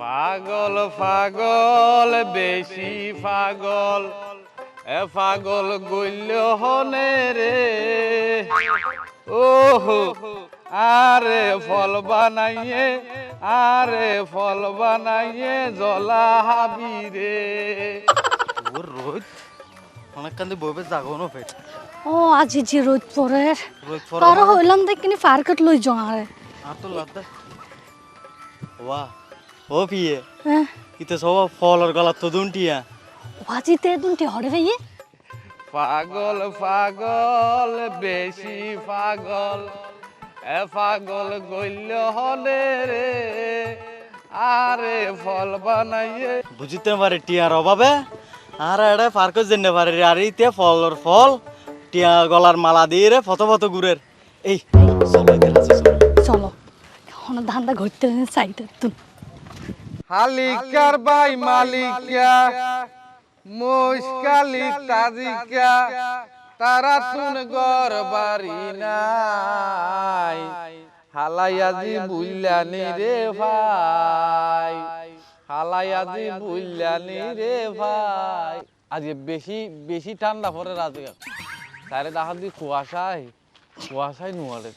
পাগল পাগল বেশি পাগল। এ পাগল গইল হনে রে। ও আরে ফল বানাইয়ে আরে ফল বানাইয়ে জলা হাবি রে। ওর রোদ অনেকক্ষণ বইবে জাগনো ফের ও আজি যে রোদ পরে রোদ তার হইলাম দেখিনি পার্কত লৈ যাওঁ আরে। আর তো লাগতে ওয়া। ও পিয়ে। হ্যাঁ। ইতে সব ফলর গলা তো দুনটিয়া আজি তে দুটি হরে ভাইয়ে। পাগল পাগল বেশি পাগল। এ পাগল গইল হনে রে আরে ফল বানাইয়ে। বুঝিতে পারে টিয়ার অভাবে আর এটা পার্কে যেতে পারে রে। আর ইতে ফলর ফল টিয়া গলার মালা দিয়ে রে ফটো ফটো ঘুরের এই চলো চলো। এখন ধান্দা ঘুরতে চাইতে তুই হালিকার বাই মালিকা মুশকালি তাজিকা তারা তুন গর বাড়ি নাই। হালাইয়াজি বুইলানি রে ভাই হালাইয়াজি বুইলানি রে ভাই। আজ বেশি বেশি ঠান্ডা পরে রাতে তারে দেখা দি কুয়াশায় কুয়াশায় নুয়ারে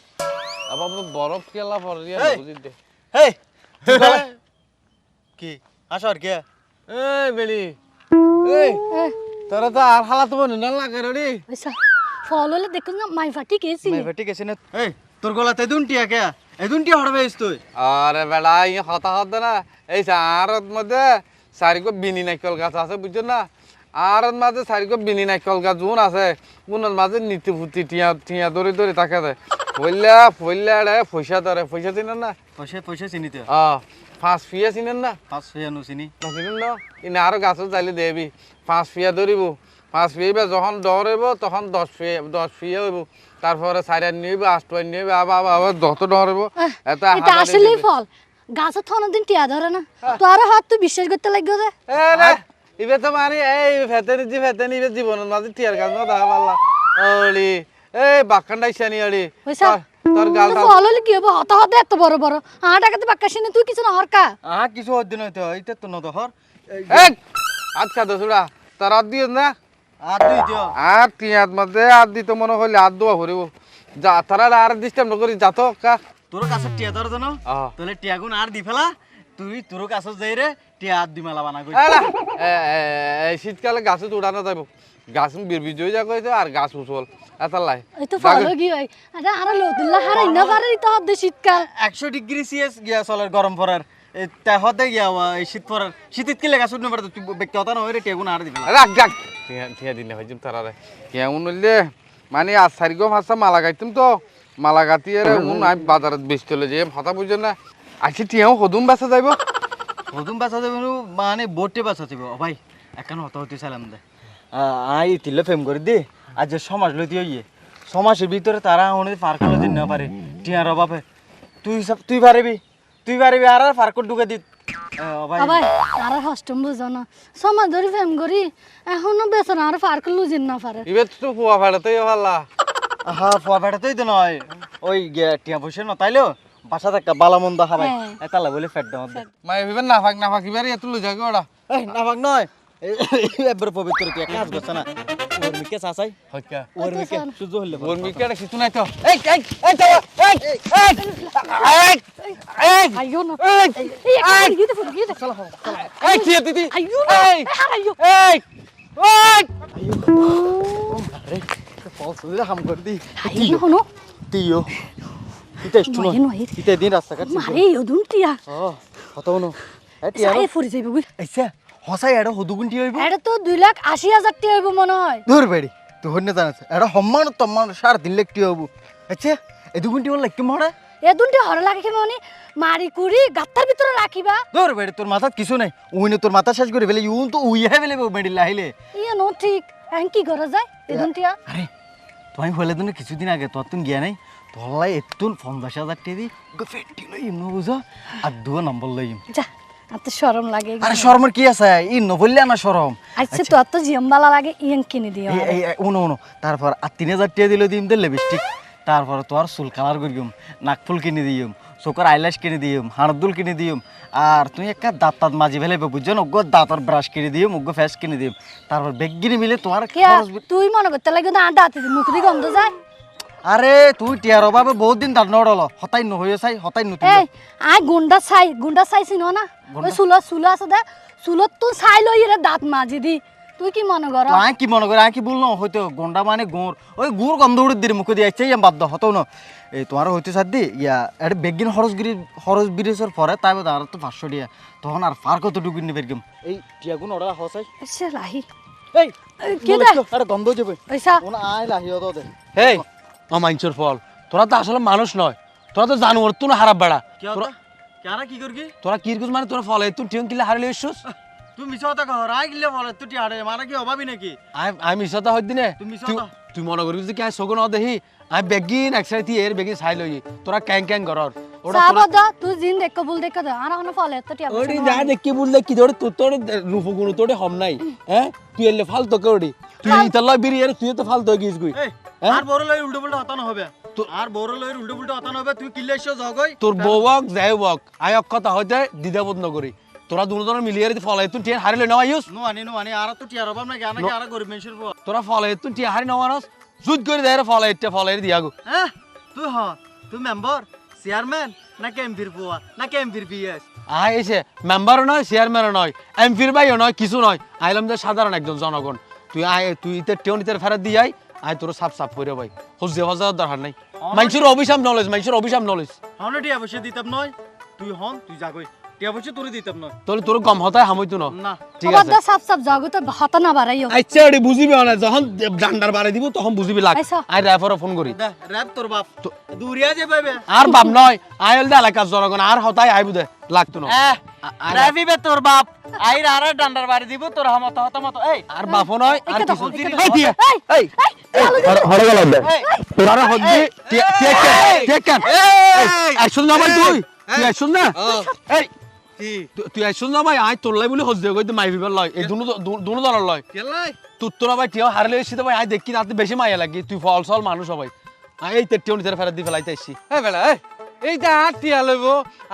আবার বরফ কেলা পরে! বুঝি দে। গলা- কি? আসো আর কে। এই বেলি। এই তোরা তো আর হালা তো মনে না লাগে রে পয়সা ফল হলে দেখুন না মাই ফাটি গেছি নাই বেটি গেছে না। এই তোর গলাতে দুনটিয়া কে এই দুনটিয়া হড়বে তুই। আরে বেড়া ই হতা হতা না। এই আরত মধ্যে চারিগো বিনি নাইকল গাছ আছে বুঝছ না? আরত মাঝে চারিগো বিনি নাইকল গাছ জোন আছে। কোনের মাঝে নীতি ফুটি টিয়া টিয়া ধরে ধরে থাকে ফইলা ফইলা রে পয়সা ধরে পয়সা চিনেন না? পয়সা পয়সা চিনিতে আ পাঁচ ফিয়া চিনেন না? পাঁচ ফিয়া নো চিনি না? ইনে আরও গাছত যাইলে দেবি। পাঁচ ফিয়া ধরিব পাঁচ ফিয়া যখন ডরাইব তখন দশ ফিয়া দশ ফিয়া হইব। তারপরে চারি নিব আষ্ট নিব আবার আবার আবার যত ডরাইব এটা এটা আসলেই ফল। গাছত থন দিন টিয়া ধরে না? তোর হাত তুই বিশ্বাস করতে লাগবে যে। ইবে তো মানে এই ফেতেনি জি ফেতেনি ইবে জীবনের মাঝে টিয়ার গাছ না দেখা পারলা ওলি এই পয়সা তোর গালটা কি হবে? হত হত এত বড় বড়। আট টাকাতে বাক্কা শুনে তুই কিছু না হরকা আহা কিছু অদিন হইতে তো সুড়া তার আর দিও না? আর দুই দিও আর মধ্যে আর দিত মনে হইলে আর দোয়া হরিব যা তারা আর ডিস্টার্ব যা তো কা তোর কাছে টিয়া ধর জানো আহ। তাহলে টিয়া গুণ আর দি ফেলা। তুই তোর কাছে যাই রে টিয়া আর দি মেলা বানা কই শীতকালে গাছে উড়ানো যাইব। গাছ বিরবিজ হয়ে যা কইতে আর গাছ উচল এত লাই এই তো ফল কি হয় আরে আরে লতুল্লা হারাই না পারে তো হদ শীতকাল। একশো ডিগ্রি সিএস গিয়া চলের গরম পড়ার। তেহতে গিয়া ওয়া এই শীত পড়ার। শীতিত কি লেখা শুনতে পারতো তুই ব্যক্তি হতা নয় রে টিয়া গুণ আর রাখ দিনে কেমন হইলে মানে আর চারি গো মাসা মালা গাইতাম তো। মালা গাতি এর উন আমি বাজারত বেচতে চলে যে হতা না। আছি টিয়াও হদুম বেচা যাইব। নতুন বাসা দেবে মানে বোটে বাসা দিব ও ভাই একান হতা হতে চাইলাম দে। আই তিলে ফেম করে দি। আজ যে সমাজ লইতে হইয়ে। সমাজের ভিতরে তারা অনেক পার করে দিন না পারে। টিয়ার অভাবে। তুই সব তুই পারবি। তুই পারবি আর আর ফার্কট ঢুকে দি। ও ভাই আবার আর হষ্টম বুঝো না। সমাজ ধরে ফেম করি এখনও বেসন আর পার্ক লুজিন না পারে। ইবে তো ফুয়া ফাড়াতেই ভাল্লা হ্যাঁ ফুয়া বেড়াতেই তো নয়। ওই গে- টিয়া বসে না তাইলেও বাসাতে একটা বালা মন্দ খাবাই। হ্যাঁ। এতালা বলে ফেট দেওয়া দে। মাই ভিবে না ফাক না ফাক ইবারে এত যাগে ওড়া এই না ভাগ নয়। এবার পবিত্র তুই কাজ করছ না ওর মিকে চাচাই হইকা ওর মিকে সুযোগ হইলে ওর মিকেটা কিছু নাই তো এই এই এই তো এই এই এই আইও না এই এই একটা গিয়ে ফুট গিয়ে চলো এই টিয়া দিদি আইও এই আইও এই ওই আরে ফল সুবিধা হাম করে দি আইও হনো তিও ইতে একটু নয়, নয় নয়। ইতে দিন রাস্তা কাটছি মারে ইদুন টিয়া ও হতো ন এ টিয়া ফুরি যাইব বুঝ হসাই এড়ো হদুগুন্টি হইব? এটা তো দুই লাখ আশি হাজার টিয়া হইব মনে হয়। দূর বেড়ি তুই হন্য জানাস এড়ো সম্মান তম্মান সাড়ে তিন লাখ টিয়া হইব। আচ্ছা এ দুগুন্টি বল লাগি মরে এ দুনটি হর লাগে কি মানে মারি কুড়ি গাত্তার ভিতরে রাখিবা। দূর বেড়ি তোর মাথাত কিছু নাই। উইনে তোর মাথা শেষ করে ফেলে ইউন তো উইহে ফেলে মেডিল আহিলে ইয়ে নো ঠিক এখন কি করা যায় এ দুনটিয়া আরে তুমি হলে তো কিছুদিন আগে তোর তুমি গিয়া নাই তোলাই এতুন পঞ্চাশ হাজার টিয়া দি ফেটি লই ইম বুঝো আর দুয়া নম্বর লই ইম যা। আর তো সরম লাগে আরে শরমের কি আছে? ই না শরম। আচ্ছা তো তো জিয়ামবালা লাগে ইয়াং কিনে দিও। এই উনো উনো। তারপর আর তিন হাজার টিয়া দিলে দিম দে লিপস্টিক তারপর তোর চুল কালার করিম নাক ফুল কিনে দিম চোখের আইলাস কিনে দিম হাড় দুল কিনে দিম। আর তুই একটা দাঁত তাঁত মাঝি ফেলাইবে বুঝছ? ওগো দাঁতর ব্রাশ কিনে দিম ওগো ফেস কিনে দিম। তারপর বেগিনি মিলে তোমার তুই মনে করতে লাগে না দাঁতে মুখ দিয়ে গন্ধ যায়। আরে তুই টিয়ার অভাবে বহুত দিন দাঁত নড়ল। হতাই নহয়ে চাই হতাই নতুন এই আই গুন্ডা চাই গুন্ডা চাই চিনো না? ওই চুলত চুলো আছে দে চুলত তুই চাই লই রে দাঁত মাজি দি। তুই কি মনে কর তো আয় কি মনে করে আয় কি বলল হয়তো গন্ডা মানে গুড় ওই গুড় গন্ধ উড়ে দিলে মুখে দিয়ে আসছে বাধ্য হতো না। এই তোমার হইতে সার দি ইয়া এটা বেগিন হরসগিরি হরস ব্রিজের পরে তাই আর তো পাঁচশো দিয়া তখন আর ফার কত ডুবি নিবে গেম। এই টিয়াগুন ওরা হসাই সে লাহি। এই কে দে? আরে গন্ধ যাবে ওইসা ওনা আয় লাহি হতো দে। হেই অমাঞ্চর ফল। তোরা তো আসলে মানুষ নয়। তোরা তো জানোয়ার তুই না হারাপ বেড়া। কি তোরা- কেনা কি করবি তোরা কিরকুস মানে তোরা ফলে? তুই টিয়ন কিলে হারলে এসছিস? তুই মিছা কথা কহ রায় গিলে বলে তুই টিয়াড়ে মানে কি অভাবই নাকি? আমি আমি মিশাতা হই দিনে। তুই মিছা তুই কথা। তুই মনে করবি যে কে সগন দেখি আই বেগিন একসাথে তুই এর বেগিন চাই লই তোরা ক্যাং ক্যাং করর ওটা তুই জিন দেখ বুল দেখ দে। আর হন ফলে তো টিয়া ওডি যা দেখি বললে কি তোর তোর তোর রূপগুণ তোর হম নাই। হ্যাঁ তুই এলে ফালতো করি তুই ইতাল্লা বিরি এর তুই তো ফালতো গিস গুই। এই আর বড় লই উল্টো পুল্টো হতানো হবে। আর বড় লই উল্টো পুল্টো হতানো হবে তুই কিলে এসো জগই তোর বউক যাই বক আয় কথা হইতে দ্বিধাবোধ নকরি তোরা দুজনের মিলিয়ে ফলে তুই টিয়ার হারিলে নেওয়া ইউস নো আনি নো আনি আর তো টিয়ার অভাব নাকি আর নাকি আর গরিব মানুষের বউ তোরা ফলে তুই টিয়া হারি নেওয়ানস জুত করে দেয় ফলে এটা ফলে দিয়া গো। হ্যাঁ তুই হ তুই মেম্বার চেয়ারম্যান নাকি এমপির বুয়া নাকি এমপির পিএস। আয় এসে মেম্বারও নয় চেয়ারম্যানও নয় এমপির ভাইও নয় কিছু নয়। আইলাম যে সাধারণ একজন জনগণ। তুই আয় তুই ইতে টেউন ইতে ফেরত দিয়ে আয়। আয় তোর সাপ সাপ করে ভাই। হজে হজার দরকার নাই। মানুষের অভিশাপ নলেজ মানুষের অভিশাপ নলেজ। হন টিয়া বসে দিতাম নয়। তুই হন তুই যাগই টিয়া বসে তোরে দিতাম নয়। তোর তোর গম হতায় হামইতো না। না। ঠিক আছে। দা সাপ সাপ জাগো তো হতা না বাড়াইও আচ্ছা ওটি বুঝিবি না যখন ডান্ডার বাড়াই দিব তখন বুঝিবি লাগ। আই রেফারও ফোন করি। দে র্যাপ তোর বাপ। দূরিয়া যে পাইবে। আর বাপ নয়। আই হল দে এলাকার জনগণ আর হতায় আইবু দে। লাগতো না। আর- র্যাপিবে তোর বাপ। আইর আর ডান্ডার বাড়ি দিব তোর হামত হত মত। এই। আর বাপও নয় আর কিছু এই এই এই হড়ে গেল তোরা আর হদ্দি টিয়া টিয়া কেন এই শুন না ভাই তুই। তুই শুন না। এই তুই শুন না ভাই আই তোর লাই বলে হজ্জে কই মাই বিবার লয়। এই দুনো দুনো দলের লয়। তুই তোরা ভাই টিয়া হারলে এসে ভাই আই দেখি নাতে বেশি মাইয়া লাগি। তুই ফল সল মানুষ সবাই। আই এই তেটিও নিতে ফেরত দি ফেলাইতে এসছি এ বেলা এ এইটা আর টিয়া লইব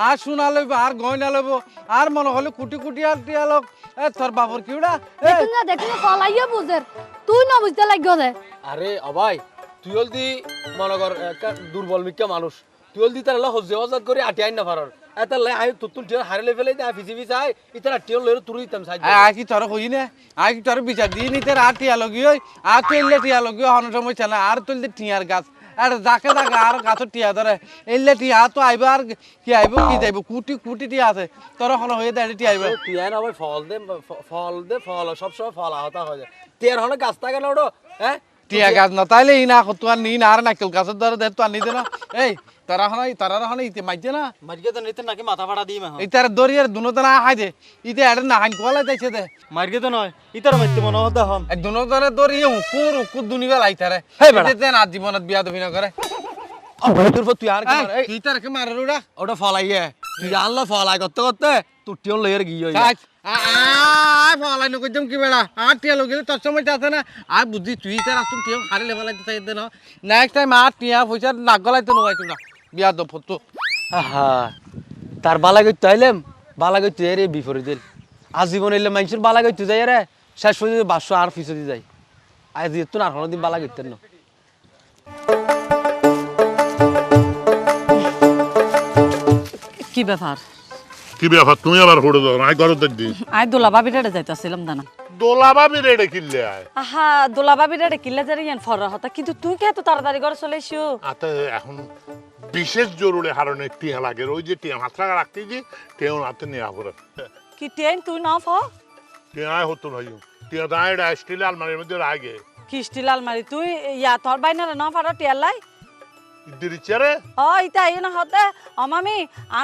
আর সোনা লইব আর গয়না লইব আর মনে হলে কুটি কুটি আর টিয়া লোক। এ তোর বাপর কিউড়া এ। দেখুন না দেখুন ফলাইও বুঝের। তুই না বুঝতে লাগিও দে আরে অবাই তুই হলদি মনে কর একটা দুর্বল মিক্কা মানুষ। তুই হলদি তার হজ্জে হজাত করে আটি আইন না পারার এত লাই আই তুতুল টিয়া হারলে ফেলাই দে ফিজি ফিজি আই ইতারা টিয়া লইরে তুই দিতাম সাইজ আই কি তোর কই না? আই কি তোর বিচার দি নিতে আর টিয়া লগি ওই আর তুইলে টিয়া লগি হন সময় চালা আর তুইলে টিয়ার গাছ। আর যাকে যাকে আর গাছ টিয়া ধরে। এলে টিয়া তো আইব আর কি আইব কি যাইব? কুটি কুটি টিয়া আছে। তোর হলো হয়ে দেয় টিয়া আইব। টিয়া না ভাই ফল দে ফল দে ফল সব সময় ফল আহতা হয়ে যায়। টিয়ার হলো গাছ থাকে না ওটা হ্যাঁ? টিয়া গাছ না তাইলে ই না তো আর নি না আর নাকেল গাছের ধরে দে তো আর নিতে না। এই তারা ইতে মাইতে না? তো নিতে নাকি মাথা ফাটা দিই এখন। এই তার দরিয়ার দুনো তো না হাই দে ইতে এটা না হাইন কোলা যাইছে দে। মার্কে তো নয় ইতার মারতে মনে হতে হন এই দুনো ধরে দরিয়ে হুকুর হুকুর লাইতারে হেই বেড়া। এতে না জীবনত বিয়া দবি না করে। তোর তুই আর কি মার, এই, কে মারে রুড়া ওটা ফল তুই আনলো ফল আই করতে করতে তুই টিয়া গিয়ে কাজ ফলাই নকই দম কি বেড়া। আর টিয়া লগিলে তোর সময় আছে না। আর বুদ্ধি তুই তার আসুন টিয়া হারি লেভেল চাইতে না। নেক্সট টাইম আর টিয়া পয়সা নাক গলাইতে নগাইতো না বিয়া দো ফটো আহা তার বালা গইতে আইলাম বালা গইতে রে বিপরীত দিল। আজীবন এলে মানুষের বালা গইতে যাই রে শেষ পর্যন্ত বাসো আর ফিসদি যাই আজ এত না কোনো দিন বালা গইতেন না। কি ব্যাপার? কি ব্যাপার? তুমি আবার হোড়ে দাও আই ঘরে দেখি আই দোলা বাবির রেড়ে যাইতাছিলাম দানা দোলা ভাবি রেডে কিনলে আয়। আহা দোলা বাবির রেড়ে কিল্লা জারি ইয়ান ফর হতা। কিন্তু তুই কে এত তাড়াতাড়ি ঘরে চলে এসো আতে এখন বিশেষ জরুরি হারণে টিয়া লাগে। ওই যে টিয়া হাত রাখতে যে টিয়া কি তুই না ফ। টিয়া হতো ভাই টিয়া দাঁড়িয়ে স্টিল আলমারির মধ্যে রাগে। কি স্টিল আলমারি? তুই ইয়া তোর বাইনারে না ও ইতা হতে। অমামি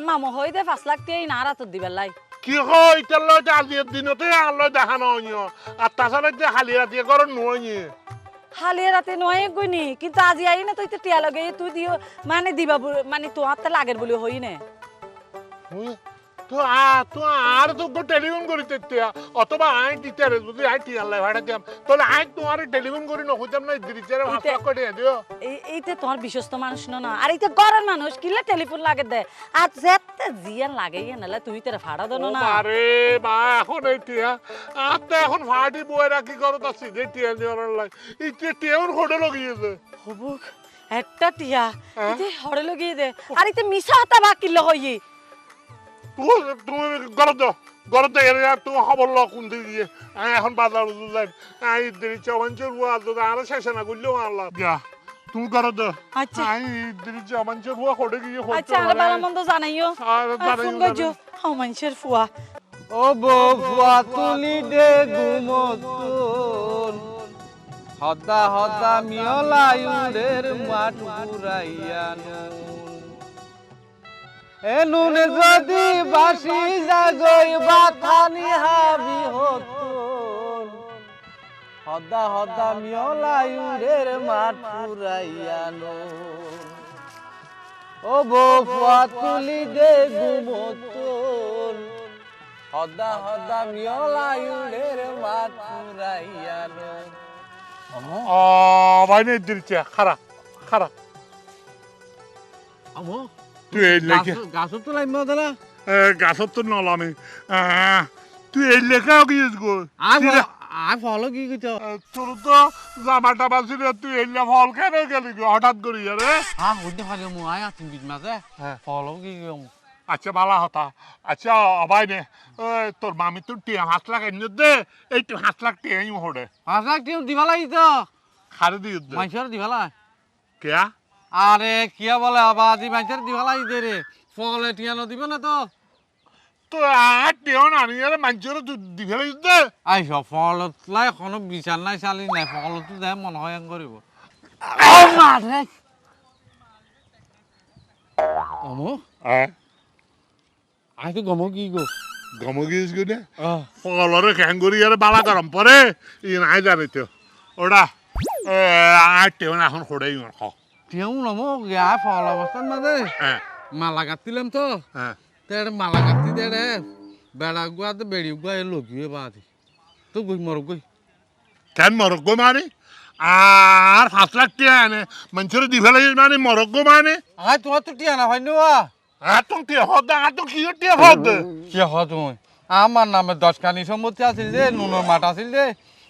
মামু হই দে পাঁচ লাখ টিয়া দিবেলাই কি হয়? ইটার লয় আজির দিনতে আলো দেখানো হইও আর তাছাড়া যে হালি রাতি করো নয় হালিয়ে রাতে নয় গুনি কিন্তু আজি আই না তুই তো টিয়া লগে তুই দিও মানে দিবা মানে তো হাতে লাগের বলে হই নে তো তো আর তো টেলিফোন করিতে টিয়া অথবা আই টিচারে যদি আই টিয়া লাই ভাড়া দিয়াম তাহলে আই তোমার টেলিফোন করি নকইতাম না দিরিচারে ইতে- লক্ষ দিও এইতে তোমার বিশ্বস্ত মানুষ না আর এইতে ঘরের মানুষ কিলে টেলিফোন লাগে দে? আর যেতে জিয়ান লাগে ইয়ে নালে তুই তেরে ভাড়া দেনো না আরে মা এখন এই আর তো এখন ফাটি বই রাখি করো তো সিধে টিয়া দেওয়ার লাই। এই টিয়ার হোটেল গিয়েছে হবুক একটা টিয়া। ইতে হড়ে লগিয়ে দে। আর ইতে মিছা হাতা বা কিলো হইয়ে তুমি তুমি গরত দাও। গরত আর তুমি খবর ল কোন দিকে গিয়ে। এখন বাজার যাই আই দিদি চবাঞ্চের বুয়া তো আর শেষে না করলেও আল্লাহ যা তুমি গরত দাও। আচ্ছা। আই দিদি চবাঞ্চের বুয়া খড়ে গিয়ে আচ্ছা আর বালা মন্দ জানাইও। আর ফোন গজো হাও মানুষের ফুয়া। ও বফুয়া তুলি দে গুমতুন হদা হদা মিয়লায়ুরের মাঠ ঘুরাইয়ানো এ নুনে যদি বাসি জাগই বাথানি হাবি হতুন হদা হদা মিয়লায়ুরের মাঠ ঘুরাইয়ানো ও বফুয়া তুলি দে গুমতুন হদা হদা মিয়লায়ুরের মাঠ ঘুরাইয়ানো ও ভাই নেই দিদি খারা খারা আমো তুই এই লেখে গাছত তো লাইম দাদা গাছত তো নলামে তুই এই গো কি কইতো তোর তো তুই এই ফল কেন গেলি হঠাৎ করি রে হা হইতে পারে মু আই আতিন বিজ মাঝে ফলো কি আচ্ছা বালা হতা। আচ্ছা অবাই নে। তোর মামি তোর টিয়া হাত লাখ এনে দে। এই তো হাত লাখ টিয়া ইউ হড়ে পাঁচ লাখ টিম দিবা লাগি তো খারে দিয়ে দে। মাইসর দিবা লাই কেয়া? আরে কিয়া বলে আবার আজি মাইসর দিবা লাগি দে রে। ফলে টিয়া ন দিবে না তো? তো আর না আনি আরে মাঞ্চরে তুই দিবে দে। আইস ফলত লাই কোনো বিচার নাই চালি নাই ফলতো দে মন হয় করিব মারে অমো? হ্যাঁ আই তো গম কি গো? গম গিয়েছ গো নে ফলরে খ্যাং করি আরে বালা গরম পরে ই নাই জানি তো ওটা না এখন ইউ খ টিয়াও নমো গিয়া ফল অবস্থান মাঝে হ্যাঁ। মালা কাটতিলাম তো। হ্যাঁ। তেড়ে মালা কাটতি দেড়ে বেড়া গুয়া তো বেড়ি গুয়া লগিয়ে বাদি তো গই মর গই। কেন মরক্কো মানে? আর পাঁচ লাখ টিয়া আনে। মানুষের দিবে লাগে মানে মরক্কো মানে? আই তোমার তো টিয়া না হয় না আর তো টিয়া হদ আর তো কি টিয়া হদ কি হ তুমি আমার নামে দশখানি সম্পত্তি আছিল যে নুনের মাঠ আছিল যে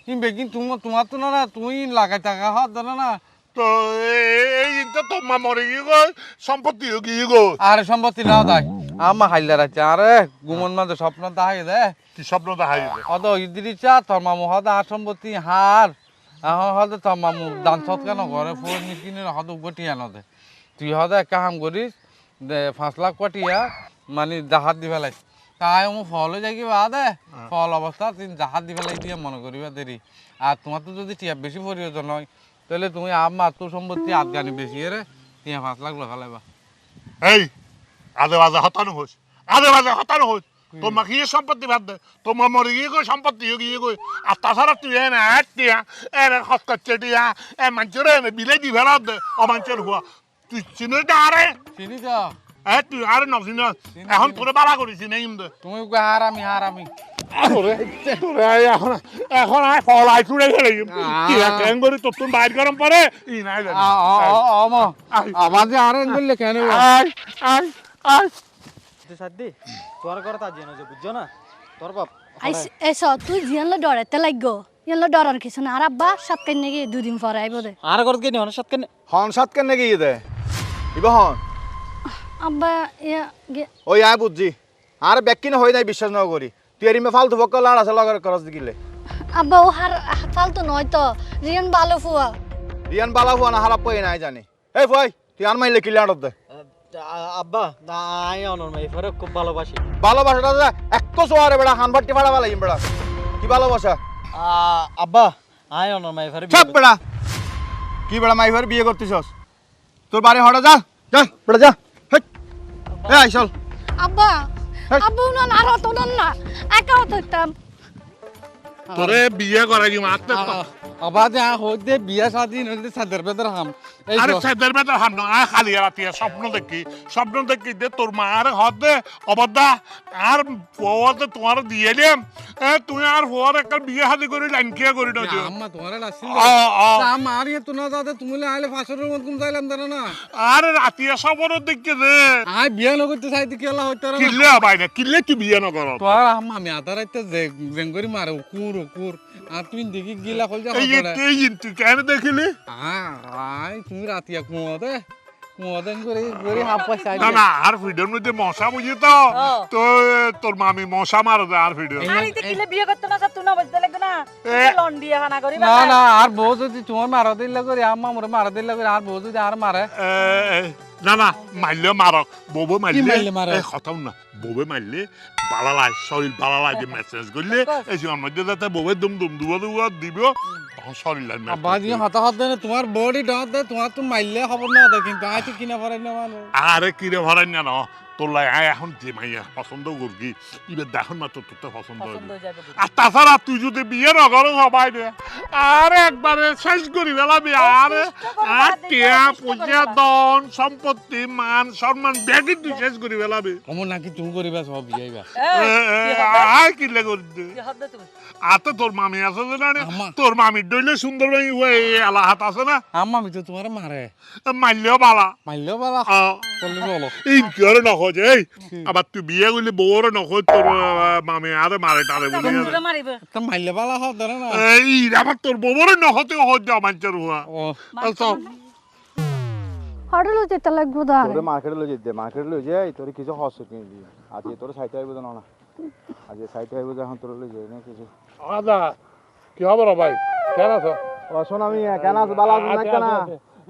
কিন্তু কিন্তু তোমার তো না তুমি লাগাই টাকা হাত ধরে না। তো এই তো তোমার মরে গিয়ে গো সম্পত্তি গিয়ে গো আরে সম্পত্তি না তাই। রাখছে আরে গুমন স্বপ্ন দে। কি স্বপ্ন দেখা যাবে অত ইদিরি চা তোর মামু হদ আর সম্পত্তি হার। এখন হদে তোর মামু দান ঘরে হদ তুই হদে কাম করিস দে পাঁচ লাখ কটিয়া মানে জাহাজ দি ফেলাই। তাই মু ফলে যাই কিবা দে? ফল অবস্থা তুই জাহাজ দি ফেলাই দিয়ে মনে করিবা দেরি। আর তোমার তো যদি টিয়া বেশি প্রয়োজন হয় তাহলে তুমি আমার তো সম্পত্তি আফগানি বেশি রে টিয়া পাঁচ লাখ লাগালাইবা এই আদে বাজে হতানো হোস আদে বাজে হতানো হোস। তোমার কি সম্পত্তি বাদ দে? তোমার মরে গিয়ে গো সম্পত্তি গিয়ে গো আর তাছাড়া তুই এনে এক টিয়া এনে খত করছে টিয়া এ মানুষের এনে বিলে দি ফেলা দে অমাঞ্চের হুয়া। তুই চিনি চিনে আরে? চিনি তো। এ তুই আরে নচিন এখন তোরে বালা করিস নেই দে। তুমি কই হার এখন এখন আয় ফল আই চুড়ে গেলে কেন করি তোর তুমি বাইর গরম পরে? ই নাই জানি। আমার যে আর বললে কেন? আয় আয় আয়। সাদি তোর ঘরে তা জেনে বুঝছ না? তোর বাপ এস তুই জিয়ানলে ডরাইতে লাগবো। ইয়ানলে ডরার কিছু না। আর আব্বা সাত কান নাকি দুদিন পরে আইব দে। আর ঘরত গেনি অনেক সাত কেনে হন সাত কেন নাকি দে। ইবা হন। আব্বা ইয়া গে- ওই আয় বুঝছি। আর ব্যাকি না হই নাই বিশ্বাস না করি। তুই এরিমে ফালতু বক্ক লাড় আছে লগর করস দিলে আব্বা ও হার ফালতু নয় তো রিয়ান ভালো ফুয়া। রিয়ান বালা হুয়া না হারাপ পই নাই জানি। এই ফই তুই আর মাইলে কিলে আড়ত দে আব্বা না আই অনর মাই ফরে খুব ভালোবাসি। ভালোবাসাটা যা একটু সোয়ারে বেড়া হান ভাট্টি ফাড়া বালাই বেড়া। কি ভালোবাসা? আ- আব্বা আই অনর মাই ফরে সব বেড়া। কি বেড়া মাই ভাই বিয়ে করতেছস? তোর বাড়ি হড়া যা যা বেড়া যা। হেট এ আইসল। আব্বা। আব্বু না আর অত না। একা হতাম তোরে বিয়ে করা কি। মারতে আবার যে হইতে বিয়া শাদি নইতে সাদের বেদর হাম। আরে তো। সেদের বেটার হাম না খালি রাতি স্বপ্ন দেখি স্বপ্ন দেখি দে তোর মা আর দে অবদা আর ফোয়াতে তোমার দিয়ে এ তুই আর ফোয়ার একটা বিয়ে হাদি করে লাইন কিয়া করে না দিও আম্মা তোমার আসছিল আ। আমার ইয়ে তুনা যাতে তুমি আইলে ফাঁসরের মত কোন চাইলাম জানো না। আর রাতি সবর দেখি দে। আই বিয়া নগরতে চাইতে কি আল্লাহ হইতে না। কিল্লে আবাই না কিল্লে কি বিয়ে না করো? তোর আম্মা আমি আধা রাইতে জেঙ্গরি মারে কুর কুর। আর তুই দেখি গিলা কল যা তুমি রাতিয়া কুয়াতে কুয়াতে করে করে হাফ না না আর ভিডিওর মধ্যে মশা বুঝি তো তো এ, তোর মামি মশা মারো আর ভিডিও আর কিলে বিয়ে করতে না তুই না বুঝতে লাগবে না এ। লন্ডিয়া খানা করি না না আর বউ যদি তোমার মারা দিলে করে আম্মা মোরে মারা দিলে করে আর বউ যদি আর মারে না না মারলে মারক বউবে মারলে খতম না বউবে মারলে বালালাই শরীর বালালাই দিয়ে মেসেজ করলে এই সময় মধ্যে যাতে বউবে দুম দুম দুয়া দুয়া দিব তখন শরীর লাইন আব্বা দিয়ে হতা হত দেয় তোমার বডি ডট দেয় তোমার তো মাইলে খবর না দেয় কিন্তু কিনা না মানে আরে কিনে ভরাই না ন। তোর লাই আয় এখন যে মাইয়া পছন্দ করবি। এবার দেখুন না তোর তোর পছন্দ হবে আর তাছাড়া তুই যদি বিয়ে না করো সবাই রে আর একবারে শেষ করি ফেলাবি আরে আর টিয়া পূজা দন সম্পত্তি মান সম্মান ব্যাগই তুই শেষ করি ফেলাবি নাকি তুমি করিবা সব আয় কিলে করি দে। কি হবে তুমি? আতে তোর মামি আছে যে না। তোর মামির ডইলে সুন্দর ভাই ওই এলাহাত আছে না? আম্মা আমি তো তোমার মারে। মারলেও বালা। বালা। বলো এই করে নখোজ এই আবার তুই বিয়ে করলি বউরে নখোজ তোর মামি আরে মারে টারে বলি মাইলে বালা হত না এই আবার তোর বউরে নখতে হজ যা মাঞ্চার হুয়া চল হঠাৎ যেতে লাগবো দাঁড় তোরে মার্কেটে লই যেতে মার্কেটে লই যাই তোরে কিছু হস কিনে দিই আজকে তোর সাইতে আইব না আজকে সাইতে আইব যখন তোর লই যাই না কিছু আদা কি খবর ভাই কেন আছো ও শোন আমি কেন আছ বালা না কেন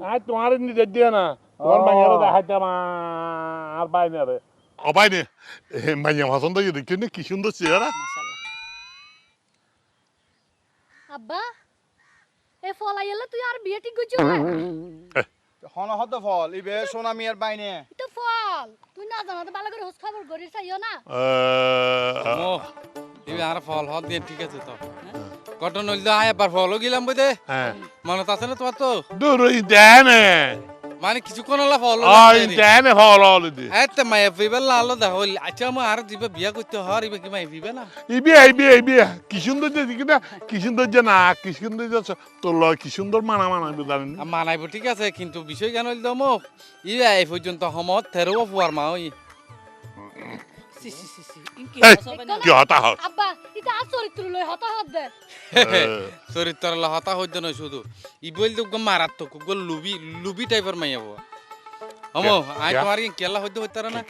আজ তোমার নিজে দিয়ে না তোমার মাইয়ারে দেখাইতে আর বাইনে রে ও বাইনে মাইয়া পছন্দ দেখছি কি সুন্দর চেহারা আব্বা এ ফল আইলে তুই আর বিয়ে ঠিক করছিস হন হত ফল ইবে সোনা মিয়ার বাইনে তো ফল তুই না জানা তো ভালো করে হোস খবর করিস চাইও না ও এই আর ফল হত দিয়ে ঠিক আছে তো কটন হইলে আয় এবার ফলও গিলাম বই হ্যাঁ মনে আছে না তোমার তো দূর দেনে মানে কিছুক্ষণ হলা ফল দেনে ফল হল দি। এতে মায়া ফিবে লালো দেখো আচ্ছা আমি আর দিবে বিয়া করতে হর ইবে কি মাই ফিবে না? ইবি ইবি ইবি। কি সুন্দর যে দেখি না কি সুন্দর যে না কি সুন্দর যে তোর লয় কি সুন্দর মানা মানা জানেন মানাইব ঠিক আছে কিন্তু বিষয় কেন হইল মোক ইবে এই পর্যন্ত সমত থেরো ফুয়ার মা ওই। সি সি সি। কি হতা আব্বা এটা আর চরিত্র লই হত হত দে চরিত্র হতা হইতে নয় শুধু। ইবল তো মারাত্মক গো লুবি লুবি টাইপের মাইয়া বাবা হমো আই কে? তোমার কেলা হইতে হইতে না?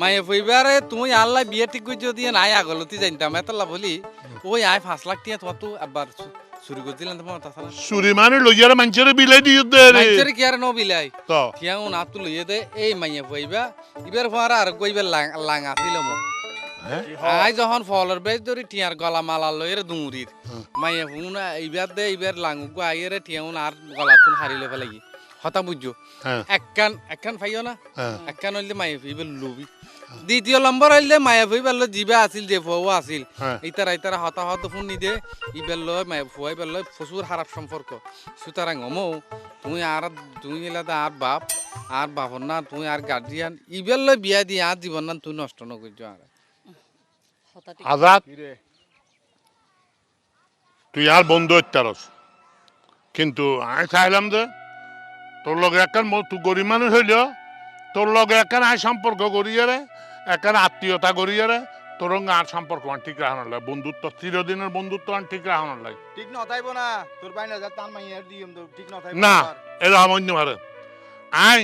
মাইয়া ফইবারে তুমি আল্লাহ বিয়ে ঠিক করছ দিয়ে নাই আগলতি জানতাম এতলা বলি ওই আয় পাঁচ লাখ টিয়া তো আবার শুরু করে দিলেন তোমার তাছাড়া। সুরি মানে লইয়ারে বিলাই দিয়ে দে রে। কি আর নবিলাই তো। থিয়াও না তো লইয়ে দে এই মাইয়া ফইবা ইবার ফোয়ারা আর কইবে লাঙা ছিল মো হ্যাঁ? আই যখন ফলের বেশ ধরি টিয়ার গলা মালা লইয়ের দুমুরির মাইয়া ফুনা এইবার দে এইবার লাঙুকু আইয়েরে টিয়াও আর গলা তুন হারিলে ফেলাই হতা বুঝছ? হ্যাঁ। একখান একখান ফাইও না? হ্যাঁ। একখান হইলে মাইয়া ফইবে লুবি। দ্বিতীয় নম্বর হইলে মায়া ফুই বেললো জিবা আছিল যে ফুয়াও আছিল হ্যাঁ। ইতারা ইতারা হতা হত ফোন নি দে ই বেললো মায়া ফুয়াই বেললো প্রচুর খারাপ সম্পর্ক। সুতরাং অমো তুই আর তুই এলাদা আর বাপ আর বাপর না তুই আর গার্জিয়ান ই বেললো বিয়া দিয়ে আর জীবন না তুই নষ্ট নকরিস আর আজাদ? তুই আর বন্ধু হত্যারস কিন্তু আমি চাইলাম যে তোর লগে একখান তুই গরিব মানুষ হইল তোর লগে একখান আয় সম্পর্ক করিয়ে রে একখান আত্মীয়তা করিয়ে রে তোর আর সম্পর্ক আন ঠিক রাখানোর লাগে। বন্ধুত্ব চিরদিনের বন্ধুত্ব আন ঠিক রাখানোর লাগে। ঠিক না তোর বাইনে যা তান মাইয়ার দিম তো ঠিক না এরা অন্য মারে। আই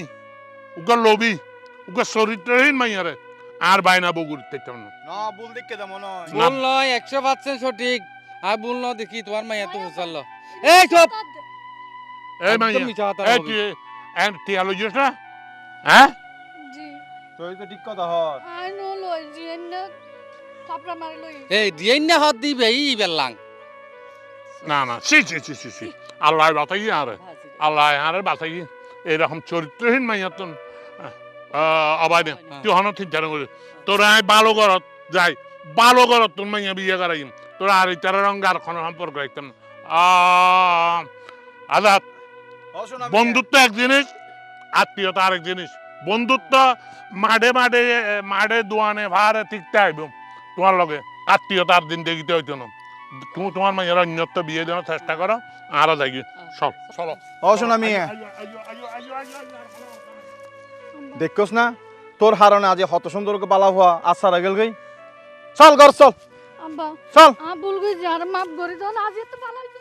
উগা লবি উগা চরিত্রহীন মাইয়ারে আর বাইনা বগুর তেতাম না। না বুল দেখকে দে মনে হয় ভুল নয় একশো পার্সেন্ট সঠিক। আর ভুল ন দেখি তোমার মাইয়া তো হুসাল এই চুপ! এই মাইয়া এই বলবি। তুই এন টিয়া লইছিস না? হ্যাঁ? জি। তুই তো ঠিক কথা হর আই নো লই জি না থাপড়া মারি লই। এই দিয়ে না হত দিবে ই বেললাং। না না সি সি সি সি আল্লাহ বাতাই আরে। আল্লাহ আরে বাতাই এরকম চরিত্রহীন মাইয়া তো অবাই না তুই হন ঠিক জানো করে তোরা আমি ভালো করত যাই ভালো করত তোর মাইয়া বিয়ে আর ইতার রঙ আর কোনো সম্পর্ক একদম আজাদ বন্ধুত্ব এক জিনিস আত্মীয়তা আরেক জিনিস বন্ধুত্ব মাঠে মাঠে মাঠে দোয়ানে ভারে ঠিকতে আইব তোমার লগে আত্মীয়তার দিন দেখিতে হইতো না তুমি তোমার মায়ের অন্যত্ব বিয়ে দেওয়ার চেষ্টা করো আরও যাই সব চলো ও শোনা মিয়া দেখোস না? তোর হারণে আজ হত সুন্দর বালা হওয়া আশা রাগেল গই। চল ঘর চল। চল। ভুল গই যার মাপ করে দাও আজ এত হইছে